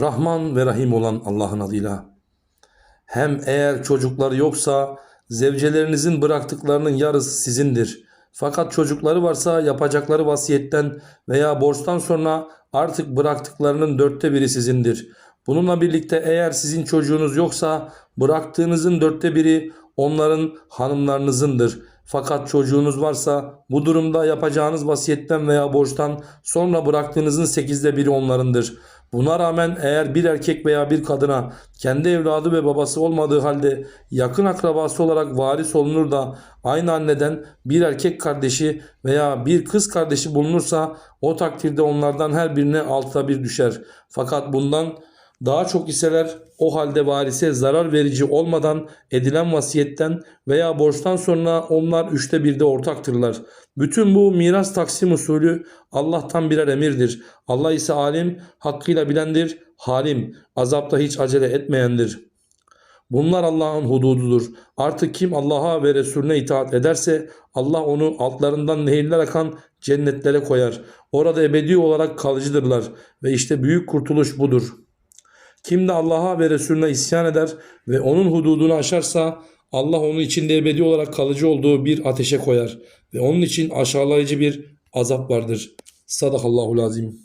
Rahman ve Rahim olan Allah'ın adıyla. Hem eğer çocukları yoksa zevcelerinizin bıraktıklarının yarısı sizindir. Fakat çocukları varsa yapacakları vasiyetten veya borçtan sonra artık bıraktıklarının dörtte biri sizindir. Bununla birlikte eğer sizin çocuğunuz yoksa bıraktığınızın dörtte biri onların hanımlarınızındır. Fakat çocuğunuz varsa bu durumda yapacağınız vasiyetten veya borçtan sonra bıraktığınızın sekizde biri onlarındır. Buna rağmen eğer bir erkek veya bir kadına kendi evladı ve babası olmadığı halde yakın akrabası olarak varis olunur da aynı anneden bir erkek kardeşi veya bir kız kardeşi bulunursa o takdirde onlardan her birine altıda bir düşer. Fakat bundan daha çok iseler o halde varise zarar verici olmadan edilen vasiyetten veya borçtan sonra onlar üçte birde ortaktırlar. Bütün bu miras taksim usulü Allah'tan birer emirdir. Allah ise alim, hakkıyla bilendir, halim, azapta hiç acele etmeyendir. Bunlar Allah'ın hudududur. Artık kim Allah'a ve Resulüne itaat ederse Allah onu altlarından nehirler akan cennetlere koyar. Orada ebedi olarak kalıcıdırlar ve işte büyük kurtuluş budur. Kim de Allah'a ve Resulüne isyan eder ve onun hududunu aşarsa Allah onun içinde ebedi olarak kalıcı olduğu bir ateşe koyar ve onun için aşağılayıcı bir azap vardır. Sadakallahul azim.